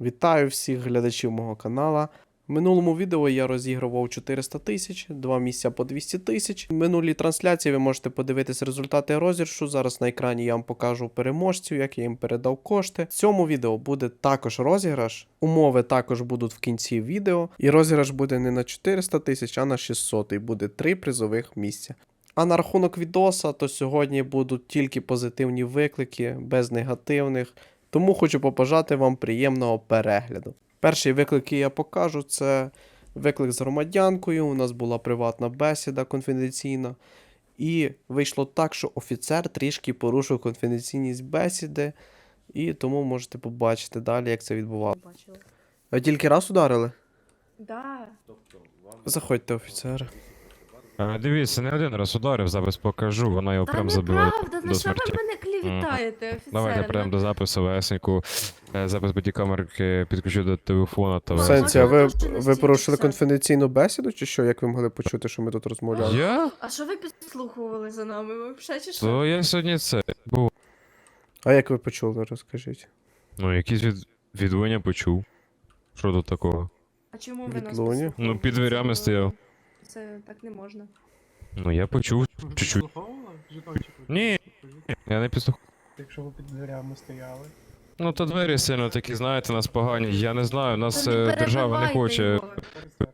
Вітаю всіх глядачів мого канала. В минулому відео я розігрував 400 тисяч, два місця по 200 тисяч. В минулій трансляції ви можете подивитись результати розіграшу. Зараз на екрані я вам покажу переможців, як я їм передав кошти. В цьому відео буде також розіграш. Умови також будуть в кінці відео. І розіграш буде не на 400 тисяч, а на 600. І буде три призових місця. А на рахунок відоса, то сьогодні будуть тільки позитивні виклики, без негативних. Тому хочу побажати вам приємного перегляду. Перший виклик, який я покажу, це виклик з громадянкою. У нас була приватна бесіда конфіденційна. І вийшло так, що офіцер трішки порушив конфіденційність бесіди, і тому можете побачити далі, як це відбувалося. Бачила. Ви тільки раз ударили? Да. Заходьте, офіцер. Е, Дивіться, не один раз ударив, запис покажу, вона його Та прям забила неправда, до на що ви смерті. мене клівітаєте, офіцер? Давайте прямо до запису весеньку. Е, Запис бодікамерки підключу до телефона та Ну, сенсі, а ви, ви порушили конфіденційну бесіду, чи що? Як ви могли почути, що ми тут розмовляли? Я? А що ви підслухували за нами? Ви взагалі чи що? То я сьогодні це був. А як ви почули, розкажіть? Ну, якісь від... відлуння почув. Що тут такого? А чому ви нас Відлуння? Ну, під дверями Це- стояв. Це так не можна. Ну, я почув чуть-чуть. Жетончик. Ні. Я не підслухав. Якщо ви під дверями стояли. Ну, то двері сильно такі, знаєте, нас погані. Я не знаю, нас Та не е, держава не перебивайте хоче. його.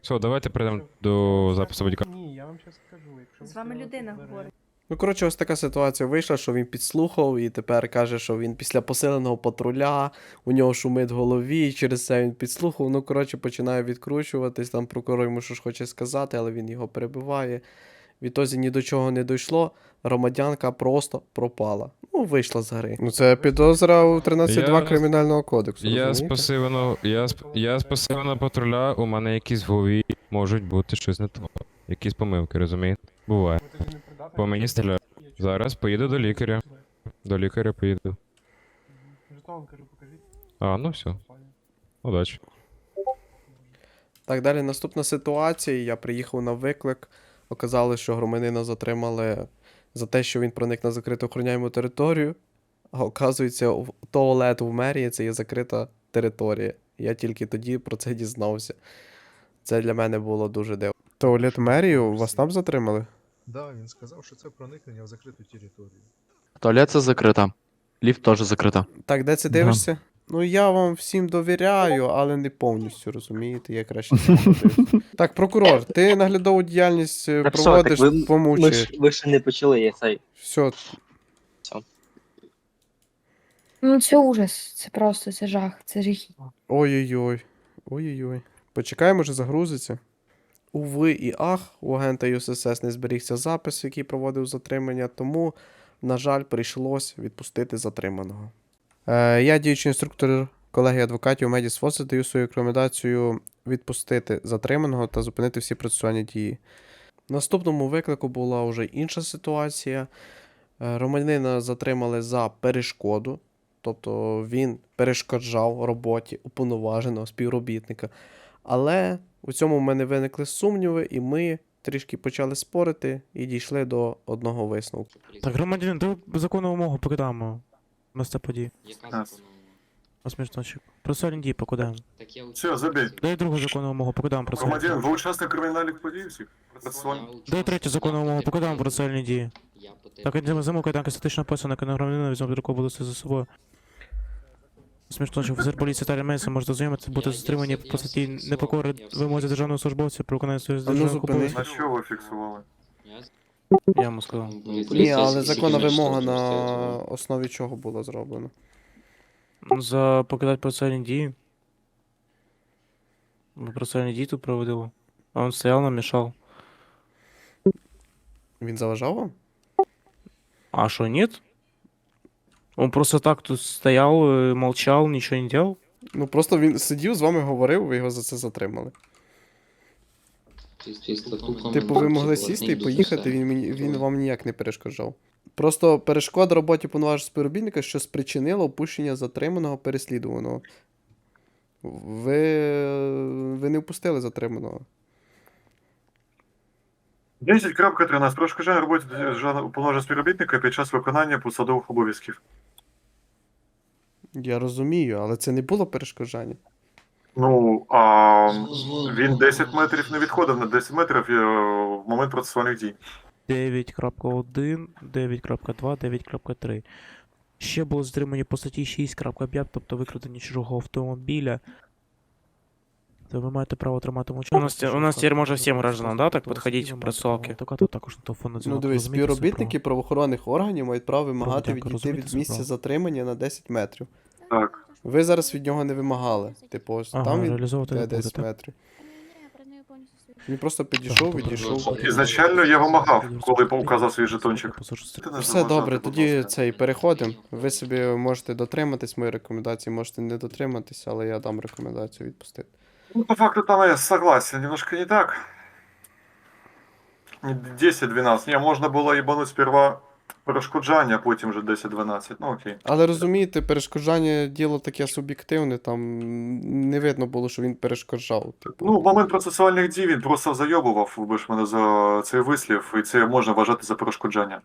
Все, давайте перейдемо до запису бодіка. Ні, я вам зараз скажу. Якщо ви З вами стояли людина дверима- говорить. Ну, коротше, ось така ситуація вийшла, що він підслухав і тепер каже, що він після посиленого патруля, у нього шумить в голові, і через це він підслухав. Ну, коротше, починає відкручуватись, там прокурор йому щось хоче сказати, але він його перебиває. Відтоді ні до чого не дійшло, громадянка просто пропала. Ну, вийшла з гри. Ну, це підозра у 13.2 Я- кримінального кодексу. Я з пасивного, я з, я з пасивного патруля, у мене якісь в голові можуть бути щось не то. Якісь помилки, розумієте? Буває. По мені стріляють. Зараз поїду до лікаря. До лікаря поїду. А, ну все, удачі. Так, далі наступна ситуація. Я приїхав на виклик. Оказалось, що громадянина затримали за те, що він проник на закриту охороняємо територію. А оказується, туалет в мерії це є закрита територія. Я тільки тоді про це дізнався. Це для мене було дуже дивно. Туалет мерію вас там затримали? Да, він сказав, що це проникнення в закриту територію. Туалет це закрита. Ліфт теж закрита. Так, де це дивишся? Ну, я вам всім довіряю, але не повністю, розумієте, я краще не подивлюсь. Так, прокурор, ти наглядову діяльність е, Так що, проводиш, так ви- Ми помучиш. ж, ви ще не почали я цей. Все, Ну, це ужас, це просто це жах, це жахіт. Ой-ой-ой. Ой-ой-ой. Почекай, може загрузиться. Уви і ах, у агента ЮСС не зберігся запис, який проводив затримання, тому, на жаль, прийшлось відпустити затриманого. Е, я, діючий інструктор колегії адвокатів Медіс Фоси, даю свою рекомендацію відпустити затриманого та зупинити всі процесуальні дії. Наступному виклику була вже інша ситуація. Е, Громадянина затримали за перешкоду, Тобто він перешкоджав роботі уповноваженого співробітника. Але у цьому в мене виникли сумніви, і ми трішки почали спорити і дійшли до одного висновку. Так, громадянин, до законну вимогу покидаємо. Місце подій. Яка Нас. законова? Осмішночок. Процесуальні дії покидаємо. Так я Все, забей. Дай другу законну вимогу, покидаємо процесуальні Громадян, дії. ви учасник кримінальних подій всіх? Процесуальних? Дай третю законну вимогу, покидаємо процесуальні дії. Так, він замовка там статично описана, на громадянина візьмемо до були за собою. Смішночок, офіцер поліції Тарі Мейсон може дознайомитися, бути Я- я затримані все- я по все статті фіксував, непокори я все фіксував. державного службовця про виконання своїх А ну, державних зупинись. обов'язків. На що ви фіксували? Я йому сказав. Ні, але законна вимога на основі чого була зроблена. За покидати процесуальні дії. Ми процесуальні дії тут проводили. А він стояв нам мішав. Він заважав вам? А что, нет? Он просто так тут стоял, э, молчал, ничего не делал? Ну просто він сидів з вами говорив, ви його за це затримали. Типу, ви могли сісти і поїхати, він, мені, він вам ніяк не перешкоджав. Просто перешкода роботі повноважного співробітника, що спричинило опущення затриманого переслідуваного. Ви, ви не впустили затриманого. 10.13. Перешкоджання роботі уповноваженого співробітника під час виконання посадових обов'язків. Я розумію, але це не було перешкоджання. Ну, а він 10 метрів не відходив на 10 метрів е, в момент процесуальних дій. 9.1, 9.2, 9.3. Ще було затримані по статті 6.5, тобто викрадення чужого автомобіля. То ви маєте право тримати мовчання. У нас, у нас тепер може всім гражданам, да, так підходити в процесуалки? також на телефон Ну дивись, співробітники правоохоронних органів мають право вимагати відійти від місця затримання на 10 метрів. Так. Ви зараз від нього не вимагали. Типу, ось Ага, там він реалізовувати не де буде, 10 так? метрів. Він просто підійшов, Так, відійшов. Ізначально я вимагав, коли показав свій жетончик. Все добре, тоді цей переходимо. Ви собі можете дотриматись моєї рекомендації, можете не дотриматись, але я дам рекомендацію відпустити. Ну, по факту там я согласен, немножко не так. Не 10-12. Не, можна було їбануть сперва перешкоджання, потім вже 10-12. Ну окей. Але розумієте, перешкоджання діло таке суб'єктивне, там не видно було, що він перешкоджав. Типу. Ну, в момент процесуальних дій він просто зайобував, вибач мене за цей вислів, і це можна вважати за перешкоджання.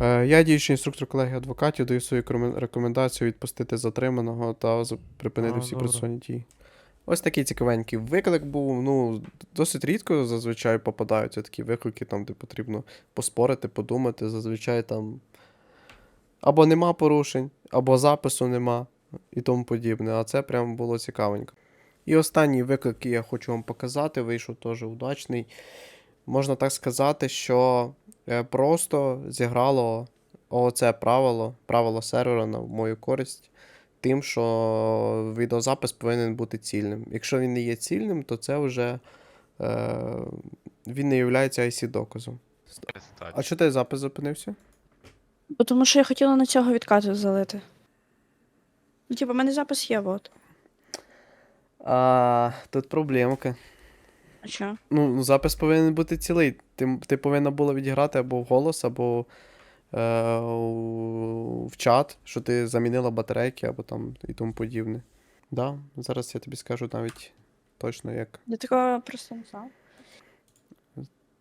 Е, Я, діючий інструктор колегії адвокатів, даю свою рекомендацію відпустити затриманого та припинити А, всі добре. процесуальні дії. Ось такий цікавенький виклик був. Ну, досить рідко зазвичай попадаються такі виклики, там, де потрібно поспорити, подумати. Зазвичай там або нема порушень, або запису нема і тому подібне. А це прям було цікавенько. І останній виклик, який я хочу вам показати, вийшов теж удачний. Можна так сказати, що е, просто зіграло оце правило, правило сервера на мою користь, тим, що відеозапис повинен бути цільним. Якщо він не є цільним, то це вже е, він не є IC доказом. А чого ти запис зупинився? Бо Тому що я хотіла на цього відкату залити. Ну, типу, в мене запис є, от. А, тут проблемка. А що? Ну, запис повинен бути цілий. Ти, ти повинна була відіграти або в голос, або в чат, що ти замінила батарейки, або там і тому подібне. Да, зараз я тобі скажу навіть точно як. Я такого просто не знав.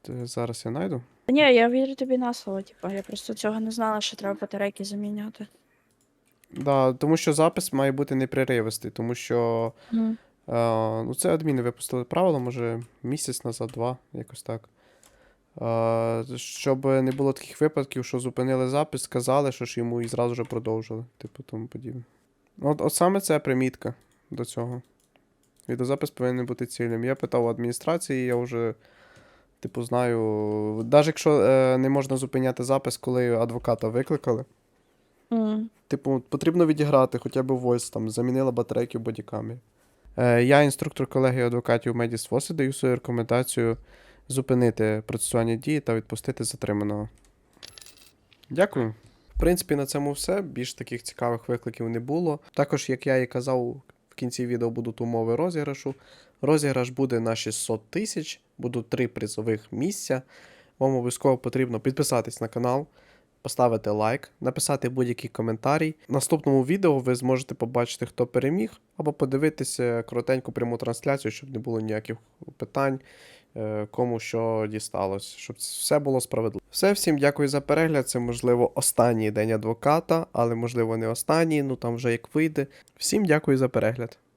Е, Зараз я знайду. Та ні, я вірю тобі на слово, типу, я просто цього не знала, що треба батарейки заміняти. Да, тому що запис має бути непреривистий, тому що Мгм. е, ну, це адміни випустили правило, може місяць назад, два, якось так. Щоб не було таких випадків, що зупинили запис, сказали, що ж йому і зразу ж продовжили, типу тому подібне. От, от саме це примітка до цього. Відеозапис повинен бути цільним. Я питав у адміністрації, я вже, типу, знаю. Навіть якщо е, не можна зупиняти запис, коли адвоката викликали. М. Типу, потрібно відіграти хоча б voice, там, замінила батарейки в бодікамері. Е, я, інструктор колегії адвокатів Медіс ФОСИ, даю свою рекомендацію зупинити процесуальні дії та відпустити затриманого. Дякую. В принципі, на цьому все. Більш таких цікавих викликів не було. Також, як я і казав, в кінці відео будуть умови розіграшу. Розіграш буде на 600 тисяч, будуть три призових місця. Вам обов'язково потрібно підписатись на канал, поставити лайк, написати будь-який коментарій. В наступному відео ви зможете побачити, хто переміг, або подивитися коротеньку пряму трансляцію, щоб не було ніяких питань, кому що дісталось, щоб все було справедливо. Все, всім дякую за перегляд. Це можливо останній день адвоката, але можливо не останній, ну там вже як вийде. Всім дякую за перегляд.